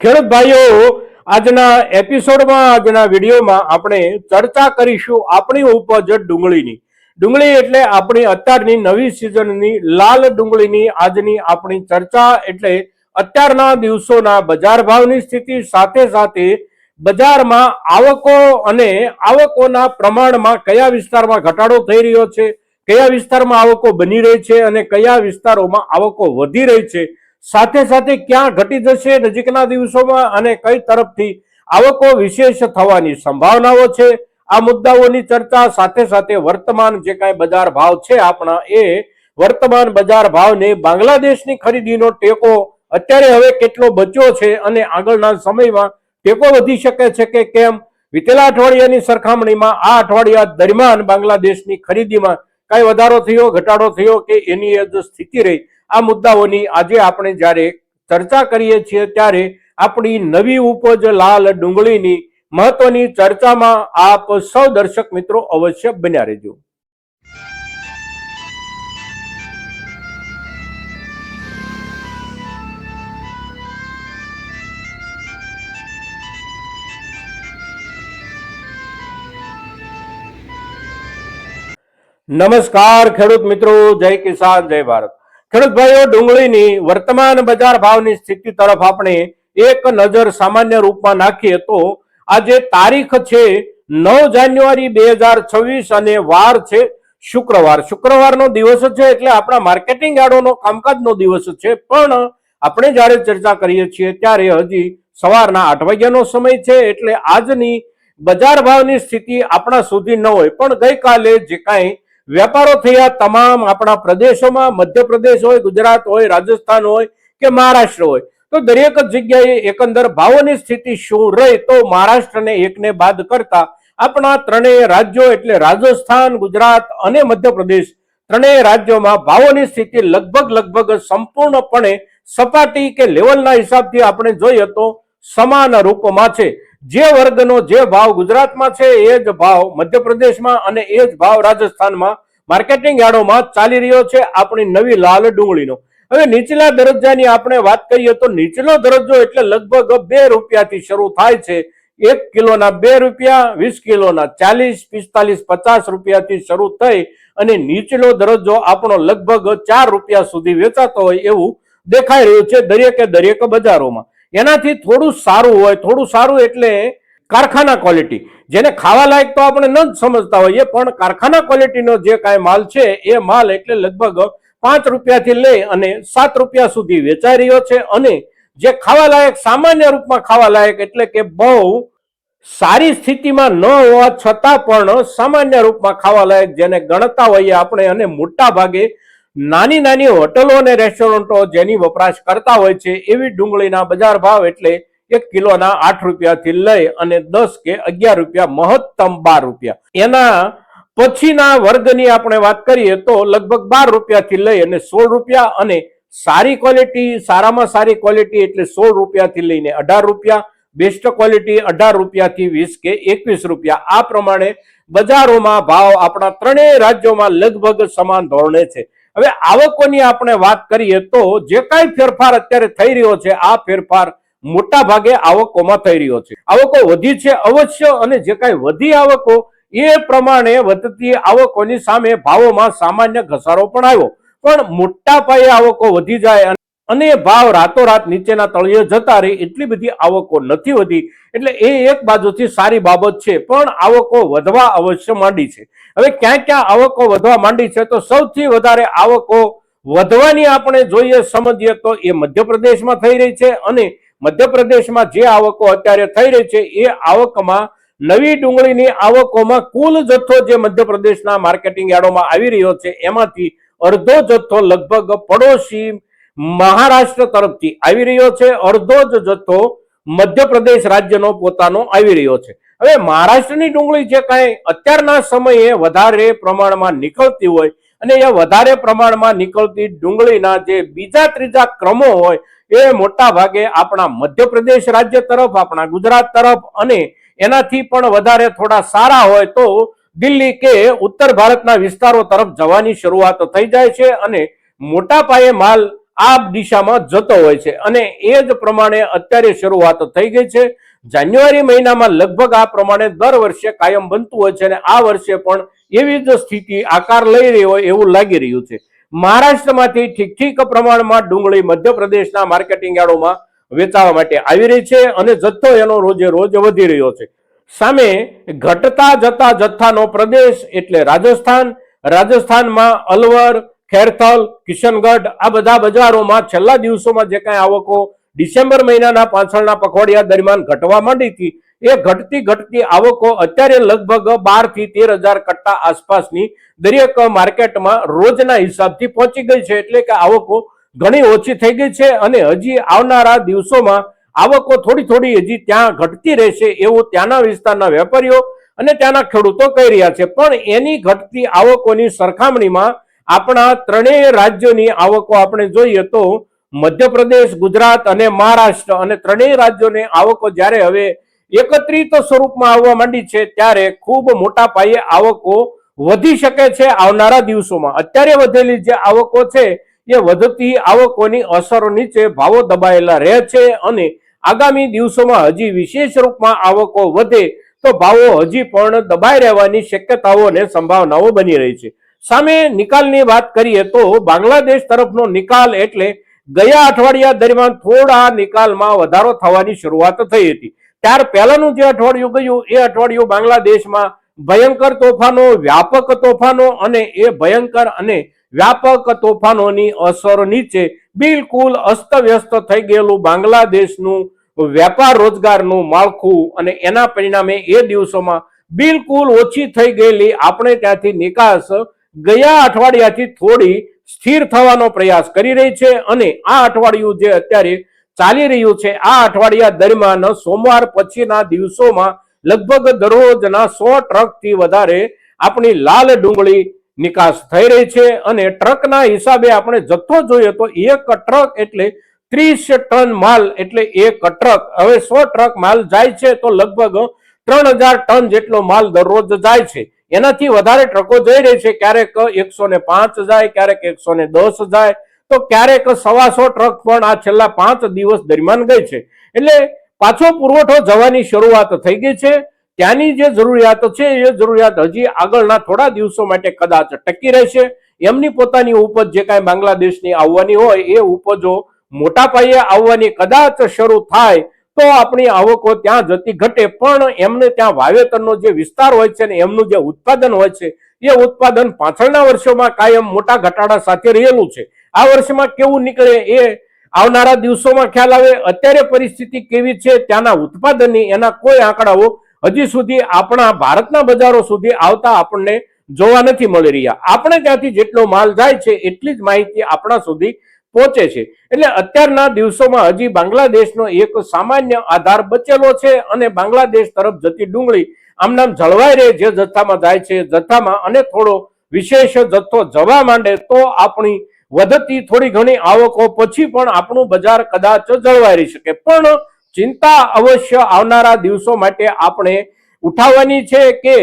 ખેડૂત ભાઈઓ, આજના એપિસોડમાં, આજના વિડીયોમાં આપણે ચર્ચા કરીશું આપણી ઉપજ ડુંગળીની. ડુંગળી એટલે આપણી અત્યારની નવી સિઝનની લાલ ડુંગળીની આજની આપણી ચર્ચા એટલે અત્યારના દિવસોના બજાર ભાવની સ્થિતિ, સાથે સાથે બજારમાં આવકો અને આવકોના પ્રમાણમાં કયા વિસ્તારમાં ઘટાડો થઈ રહ્યો છે, કયા વિસ્તારમાં આવકો બની રહી છે અને કયા વિસ્તારોમાં આવકો વધી રહી છે સાથે સાથે ક્યાં ઘટી જશે નજીકના દિવસોમાં અને કઈ તરફથી આવકો વિશેષ થવાની સંભાવનાઓ છે? આ મુદ્દાઓની ચર્ચા સાથે સાથે વર્તમાન જે કાંઈ બજાર ભાવ છે આપણા એ વર્તમાન બજાર ભાવને બાંગ્લાદેશની ખરીદીનો ટેકો અત્યારે હવે કેટલો બચ્યો છે અને આગળના સમયમાં ટેકો વધી શકે છે કે કેમ? વિતેલા અઠવાડિયાની સરખામણીમાં આ અઠવાડિયા દરમિયાન બાંગ્લાદેશની ખરીદીમાં કાંઈ વધારો થયો, ઘટાડો થયો કે એની જ સ્થિતિ રહી? આ મુદ્દાઓની આજે આપણે જ્યારે ચર્ચા કરીએ છીએ ત્યારે આપણી નવી ઉપજ લાલ ડુંગળીની મહત્વની ચર્ચામાં આપ સૌ દર્શક મિત્રો અવશ્ય બન્યા રહેજો. નમસ્કાર ખેડૂત મિત્રો, જય કિસાન, જય ભારત. ખેડૂત ડુંગળીની વર્તમાન બજાર ભાવની સ્થિતિ તરફ આપણે એક નજર સામાન્ય રૂપમાં નાખીએ તો આજે તારીખ છે નવ જાન્યુઆરી બે હજાર છવ્વીસ અને વાર છે શુક્રવાર. શુક્રવારનો દિવસ છે એટલે આપણા માર્કેટિંગ યાર્ડોનો કામકાજનો દિવસ છે. પણ આપણે જ્યારે ચર્ચા કરીએ છીએ ત્યારે હજી સવારના આઠ વાગ્યાનો સમય છે એટલે આજની બજાર ભાવની સ્થિતિ આપણા સુધી ન હોય. પણ ગઈકાલે જે કાંઈ વેપારો થયા, તમામ આપણા પ્રદેશોમાં, મધ્યપ્રદેશ હોય, ગુજરાત હોય, રાજસ્થાન હોય કે મહારાષ્ટ્ર હોય, તો દરેક જગ્યાએ એકંદર ભાવોની સ્થિતિ શું રહી તો મહારાષ્ટ્રને એકને બાદ કરતા આપણા ત્રણેય રાજ્યો એટલે રાજસ્થાન, ગુજરાત અને મધ્યપ્રદેશ, ત્રણેય રાજ્યોમાં ભાવોની સ્થિતિ લગભગ લગભગ સંપૂર્ણપણે સપાટી કે લેવલના હિસાબથી આપણે જોઈએ તો સમાન રૂપમાં છે. જે વર્ગનો જે ભાવ ગુજરાતમાં છે એ જ ભાવ મધ્યપ્રદેશમાં અને એ જ ભાવ રાજસ્થાનમાં માર્કેટિંગ યાર્ડોમાં ચાલી રહ્યો છે આપણી નવી લાલ ડુંગળીનો. હવે નીચલા દરજ્જાની આપણે વાત કરીએ તો નીચલો દરજ્જો એટલે લગભગ બે રૂપિયાથી શરૂ થાય છે. એક કિલોના બે રૂપિયા, વીસ કિલોના ચાલીસ, પિસ્તાલીસ, પચાસ રૂપિયાથી શરૂ થઈ અને નીચલો દરજ્જો આપણો લગભગ ચાર રૂપિયા સુધી વેચાતો હોય એવું દેખાઈ રહ્યું છે દરેકે દરેક બજારોમાં. એનાથી થોડું સારું હોય, થોડું સારું એટલે કારખાના ક્વોલિટી જેને ખાવા લાયક તો આપણે ન જ સમજતા હોઈએ, પણ કારખાના ક્વોલિટીનો જે કાંઈ માલ છે, એ માલ એટલે લગભગ પાંચ રૂપિયાથી લઈ અને સાત રૂપિયા સુધી વેચાઈ રહ્યો છે અને જે ખાવા લાયક સામાન્ય રૂપમાં ખાવા લાયક એટલે કે બહુ સારી સ્થિતિમાં ન હોવા છતાં પણ સામાન્ય રૂપમાં ખાવા લાયક જેને ગણતા હોઈએ આપણે અને મોટા ભાગે નાની નાની હોટલો અને રેસ્ટોરન્ટો જેની વપરાશ કરતા હોય છે, એવી ડુંગળીના બજાર ભાવ એટલે એક કિલોના આઠ રૂપિયાથી લઈ અને દસ કે અગિયાર રૂપિયા મહત્તમ બાર રૂપિયા. એના પછીના વર્ગની આપણે વાત કરીએ તો લગભગ બાર રૂપિયાથી લઈ અને સોળ રૂપિયા અને સારી ક્વોલિટી, સારામાં સારી ક્વોલિટી એટલે સોળ રૂપિયાથી લઈને અઢાર રૂપિયા, બેસ્ટ ક્વોલિટી અઢાર રૂપિયાથી વીસ કે એકવીસ રૂપિયા. આ પ્રમાણે બજારોમાં ભાવ આપણા ત્રણેય રાજ્યોમાં લગભગ સમાન ધોરણે છે. હવે આવકોની આપણે વાત કરીએ તો જે કાંઈ ફેરફાર અત્યારે થઈ રહ્યો છે, આ ફેરફાર મોટા ભાગે આવકોમાં થઈ રહ્યો છે. આવકો વધી છે અવશ્ય અને જે કાંઈ વધી આવકો, એ પ્રમાણે વધતી આવકોની સામે ભાવોમાં સામાન્ય ઘસારો પણ આવ્યો. પણ મોટા પાયે આવકો વધી જાય અને એ ભાવ રાતોરાત નીચેના તળિયે જતા રહે એટલી બધી આવકો નથી વધી એટલે એ એક બાજુથી સારી બાબત છે, પણ આવકો વધવા અવશ્ય માંડી છે. હવે ક્યાં ક્યાં આવકો વધવા માંડી છે તો સૌથી વધારે આવકો વધવાની આપણે જોઈએ સમજીએ તો એ મધ્યપ્રદેશમાં થઈ રહી છે અને મધ્યપ્રદેશમાં જે આવકો અત્યારે થઈ રહી છે એ આવકમાં નવી ડુંગળીની આવકોમાં કુલ જથ્થો જે મધ્યપ્રદેશના માર્કેટિંગ યાર્ડોમાં આવી રહ્યો છે એમાંથી અડધો જથ્થો લગભગ પડોશી મહારાષ્ટ્ર તરફથી આવી રહ્યો છે. અડધો જ જથ્થો મધ્યપ્રદેશ રાજ્યનો પોતાનો આવી રહ્યો છે. હવે મહારાષ્ટ્રની ડુંગળી જે કાંઈ? અત્યારના સમયે વધારે પ્રમાણમાં નીકળતી હોય અને એ વધારે પ્રમાણમાં નીકળતી ડુંગળીના જે બીજા ત્રીજા ક્રમો હોય, એ મોટા ભાગે આપણા મધ્યપ્રદેશ રાજ્ય તરફ, આપણા ગુજરાત તરફ અને એનાથી પણ વધારે થોડા સારા હોય તો દિલ્હી કે ઉત્તર ભારતના વિસ્તારો તરફ જવાની શરૂઆત થઈ જાય છે અને મોટા પાયે માલ આ દિશામાં જતો હોય છે. અને એ જ પ્રમાણે અત્યારે શરૂઆત થઈ ગઈ છે. જાન્યુઆરી મહિનામાં લગભગ આ પ્રમાણે દર વર્ષે કાયમ બનતું હોય છે અને આ વર્ષે પણ એવી જ સ્થિતિ આકાર લઈ રહી હોય એવું લાગી રહ્યું છે. મહારાષ્ટ્રમાંથી ઠીક ઠીક પ્રમાણમાં ડુંગળી મધ્યપ્રદેશના માર્કેટિંગ યાર્ડોમાં વેચાવા માટે આવી રહી છે અને જથ્થો એનો રોજે રોજ વધી રહ્યો છે. સામે ઘટતા જતા જથ્થાનો પ્રદેશ એટલે રાજસ્થાન. રાજસ્થાનમાં અલવર ખેરથલ કિશનગઢ, આ બધા બજારોમાં છેલ્લા દિવસોમાં જે કાંઈ આવકો ડિસેમ્બર મહિનાના પાછળના પખવાડિયા દરમિયાન ઘટવા માંડી હતી. એ ઘટતી ઘટતી આવકો અત્યારે લગભગ બારથી તેર હજાર કટ્ટા આસપાસની દરેક માર્કેટમાં રોજના હિસાબથી પહોંચી ગઈ છે. એટલે કે આવકો ઘણી ઓછી થઈ ગઈ છે અને હજી આવનારા દિવસોમાં આવકો થોડી થોડી હજી ત્યાં ઘટતી રહેશે એવું ત્યાંના વિસ્તારના વેપારીઓ અને ત્યાંના ખેડૂતો કહી રહ્યા છે. પણ એની ઘટતી આવકોની સરખામણીમાં આપણા ત્રણેય રાજ્યોની આવકો આપણે જોઈએ તો મધ્યપ્રદેશ, ગુજરાત અને મહારાષ્ટ્ર અને ત્રણેય રાજ્યોની આવકો જ્યારે હવે એકત્રિત સ્વરૂપમાં આવવા માંડી છે, ત્યારે ખૂબ મોટા પાયે આવકો વધી શકે છે આવનારા દિવસોમાં. અત્યારે વધેલી જે આવકો છે, એ વધતી આવકોની અસરો નીચે ભાવો દબાયેલા રહે છે અને આગામી દિવસોમાં હજી વિશેષ રૂપમાં આવકો વધે તો ભાવો હજી પણ દબાઈ રહેવાની શક્યતાઓ અને સંભાવનાઓ બની રહી છે. સામે નિકાલની વાત કરીએ તો બાંગ્લાદેશ તરફનો નિકાલ એટલે ગયા અઠવાડિયા દરમિયાન થોડા નિકાલમાં વધારો થવાની શરૂઆત થઈ હતી. ત્યાર પહેલાનું જે અઠવાડિયું ગયું, એ અઠવાડિયું બાંગ્લાદેશમાં ભયંકર તોફાનો, વ્યાપક તોફાનો અને એ ભયંકર અને વ્યાપક તોફાનોની અસર નીચે બિલકુલ અસ્તવ્યસ્ત થઈ ગયેલું બાંગ્લાદેશનું વેપાર રોજગારનું માળખું અને એના પરિણામે એ દિવસોમાં બિલકુલ ઓછી થઈ ગયેલી. આપણે ત્યાંથી નિકાસ ગયા અઠવાડિયાથી થોડી સ્થિર થવાનો પ્રયાસ કરી રહી છે અને આ અઠવાડિયું જે અત્યારે ચાલી રહ્યું છે, આ અઠવાડિયા દરમિયાન સોમવાર પછીના દિવસોમાં લગભગ દરરોજના સો ટ્રકથી વધારે આપણી લાલ ડુંગળી નિકાસ થઈ રહી છે અને ટ્રકના હિસાબે આપણે જથ્થો જોઈએ તો એક ટ્રક એટલે ત્રીસ ટન માલ એટલે એક ટ્રક. હવે સો ટ્રક માલ જાય છે તો લગભગ ત્રણ હજાર ટન જેટલો માલ દરરોજ જાય છે. એનાથી વધારે ટ્રકો જઈ રહી છે, ક્યારેક એકસો ને પાંચ જાય, ક્યારેક એકસો ને દસ જાય. તો ક્યારેક સવાસો ટ્રક પણ આ છેલ્લા પાંચ દિવસ દરમિયાન ગઈ છે. એટલે પાછો પુરવઠો જવાની શરૂઆત થઈ ગઈ છે. ત્યાંની જે જરૂરિયાત છે, એ જરૂરિયાત હજી આગળના થોડા દિવસો માટે કદાચ ટકી રહેશે. એમની પોતાની ઉપજ જે કાંઈ બાંગ્લાદેશની આવવાની હોય, એ ઉપજો મોટા પાયે આવવાની કદાચ શરૂ થાય તો આપણી આવકો ત્યાં જતી ઘટે, પણ એમને ત્યાં વાવેતરનો જે વિસ્તાર હોય છે ને, એમનું જે ઉત્પાદન હોય છે, એ ઉત્પાદન પાછળના વર્ષોમાં કાયમ મોટા ઘટાડા સાથે રહેલું છે. આ વર્ષમાં કેવું નીકળે એ આવનારા દિવસોમાં ખ્યાલ આવે. અત્યારે પરિસ્થિતિ કેવી છે, ત્યાંના ઉત્પાદનની, એના કોઈ આંકડાઓ હજી સુધી આપણા ભારતના બજારો સુધી આવતા આપણને જોવા નથી મળી રહ્યા. આપણે ત્યાંથી જેટલો માલ જાય છે, એટલી જ માહિતી આપણા સુધી પહોંચે છે. એટલે અત્યારના દિવસોમાં હજી બાંગ્લાદેશનો એક સામાન્ય આધાર બચેલો છે અને બાંગ્લાદેશ તરફ જતી ડુંગળી આમનામ જળવાઈ રહે જે જથ્થામાં જાય છે. જથ્થામાં અને થોડો વિશેષ જથ્થો જવા માંડે તો આપણી વધતી થોડી ઘણી આવકો પછી પણ આપણું બજાર કદાચ જળવાઈ રહી શકે. પણ ચિંતા અવશ્ય આવનારા દિવસો માટે આપણે ઉઠાવવાની છે કે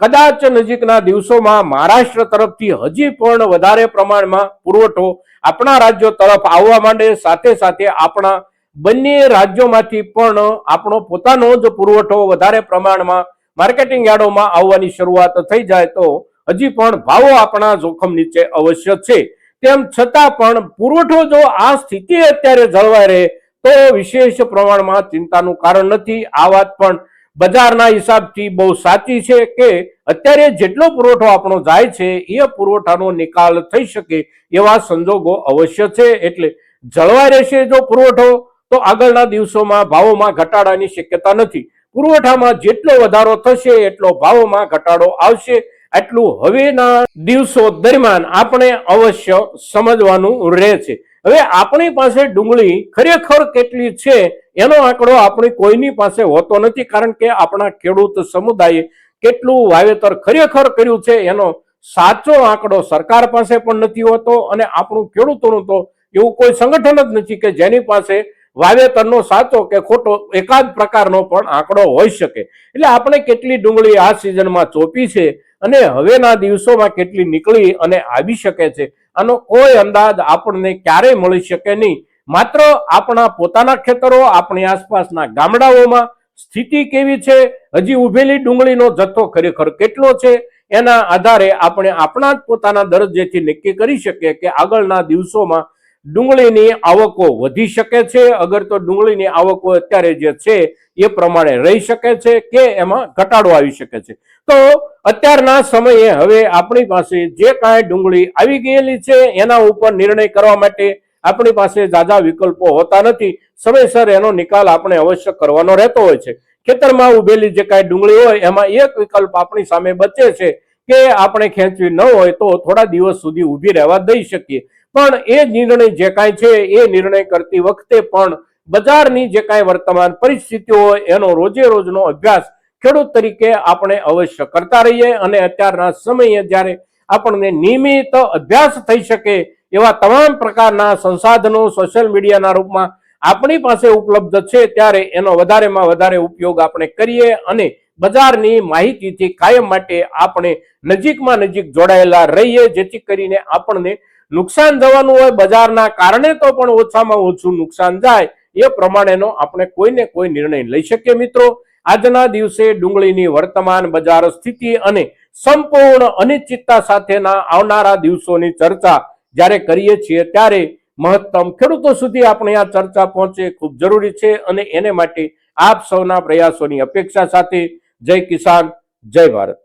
કદાચ નજીકના દિવસોમાં મહારાષ્ટ્ર તરફથી હજી પણ વધારે પ્રમાણમાં પુરવઠો આપણા રાજ્યો તરફ આવવા માંડે, સાથે સાથે આપણા બંને રાજ્યોમાંથી પણ આપણો પોતાનો જ પુરવઠો વધારે પ્રમાણમાં માર્કેટિંગ યાર્ડોમાં આવવાની શરૂઆત થઈ જાય તો હજી પણ ભાવો આપણા જોખમ નીચે અવશ્ય છે. તેમ છતાં પણ પુરવઠો જો આ સ્થિતિ અત્યારે જળવાઈ રહે, તો વિશેષ પ્રમાણમાં ચિંતાનું કારણ નથી. આ વાત પણ બજારના હિસાબથી બહુ સાચી છે કે અત્યારે જેટલો પુરવઠો આપણો જાય છે, એ પુરવઠાનો નિકાલ થઈ શકે એવા સંજોગો અવશ્ય છે. એટલે જળવાઈ રહેશે જો પુરવઠો, તો આગળના દિવસોમાં ભાવોમાં ઘટાડાની શક્યતા નથી. પુરવઠામાં જેટલો વધારો થશે, એટલો ભાવોમાં ઘટાડો આવશે. આટલું હવેના દિવસો દરમિયાન આપણે અવશ્ય સમજવાનું રહે છે. હવે આપણી પાસે ડુંગળી ખરેખર કેટલી છે, એનો આંકડો આપણી કોઈની પાસે હોતો નથી, કારણ કે આપણા ખેડૂત સમુદાયે કેટલું વાવેતર ખરેખર કર્યું છે, એનો સાચો આંકડો સરકાર પાસે પણ નથી હોતો અને આપણું ખેડૂતોનું તો એવું કોઈ સંગઠન જ નથી કે જેની પાસે વાવેતરનો સાચો કે ખોટો એકાદ પ્રકારનો પણ આંકડો હોઈ શકે. એટલે આપણે કેટલી ડુંગળી આ સિઝનમાં ચોપી છે અને હવેના દિવસોમાં કેટલી નીકળી અને આવી શકે છે, આનો કોઈ અંદાજ આપણને ક્યારેય મળી શકે નહીં. માત્ર આપણા પોતાના ખેતરો, આપણી આસપાસના ગામડાઓમાં સ્થિતિ કેવી છે? હજી ઉભેલી ડુંગળીનો જથ્થો ખરેખર કેટલો છે? એના આધારે આપણે આપણા જ પોતાના દરજ્જેથી નક્કી કરી શકીએ કે આગળના દિવસોમાં ડુંગળીની આવકો વધી શકે છે. અગર તો ડુંગળીની આવકો અત્યારે જે છે એ પ્રમાણે રહી શકે છે કે એમાં ઘટાડો આવી શકે છે. તો અત્યારના સમયે હવે આપણી પાસે જે કાંઈ ડુંગળી આવી ગયેલી છે એના ઉપર નિર્ણય કરવા માટે આપણી પાસે જાજા વિકલ્પો હોતા નથી. સમયસર એનો નિકાલ આપણે અવશ્ય કરવાનો રહેતો હોય છે. ખેતરમાં ઉભેલી જે કાંઈ ડુંગળી હોય એમાં એક વિકલ્પ આપણી સામે બચે છે કે આપણે ખેંચવી ન હોય તો થોડા દિવસ સુધી ઊભી રહેવા દઈ શકીએ. પણ એ નિર્ણય જે કાંઈ છે, એ નિર્ણય કરતી વખતે પણ બજારની જે કાંઈ વર્તમાન પરિસ્થિતિઓ હોય, એનો રોજે રોજનો અભ્યાસ ખેડૂત તરીકે આપણે અવશ્ય કરતા રહીએ અને અત્યારના સમયે જ્યારે આપણને નિયમિત અભ્યાસ થઈ શકે એવા તમામ પ્રકારના સંસાધનો સોશિયલ મીડિયાના રૂપમાં આપણી પાસે ઉપલબ્ધ છે, ત્યારે એનો વધારેમાં વધારે ઉપયોગ આપણે કરીએ અને બજારની માહિતીથી કાયમ માટે આપણે નજીકમાં નજીક જોડાયેલા રહીએ, જેથી કરીને આપણને નુકસાન જવાનું હોય બજારના કારણે તો પણ ઓછામાં ઓછું નુકસાન જાય એ પ્રમાણેનો આપણે કોઈને કોઈ નિર્ણય લઈ શકીએ મિત્રો. આજના દિવસે ડુંગળીની વર્તમાન બજાર સ્થિતિ અને સંપૂર્ણ અનિશ્ચિતતા સાથેના આવનારા દિવસોની ચર્ચા જ્યારે કરીએ છીએ ત્યારે મહત્તમ ખેડૂતો સુધી આપણે આ ચર્ચા પહોંચે ખૂબ જરૂરી છે અને એને માટે આપ સૌના પ્રયાસોની અપેક્ષા સાથે જય કિસાન, જય ભારત.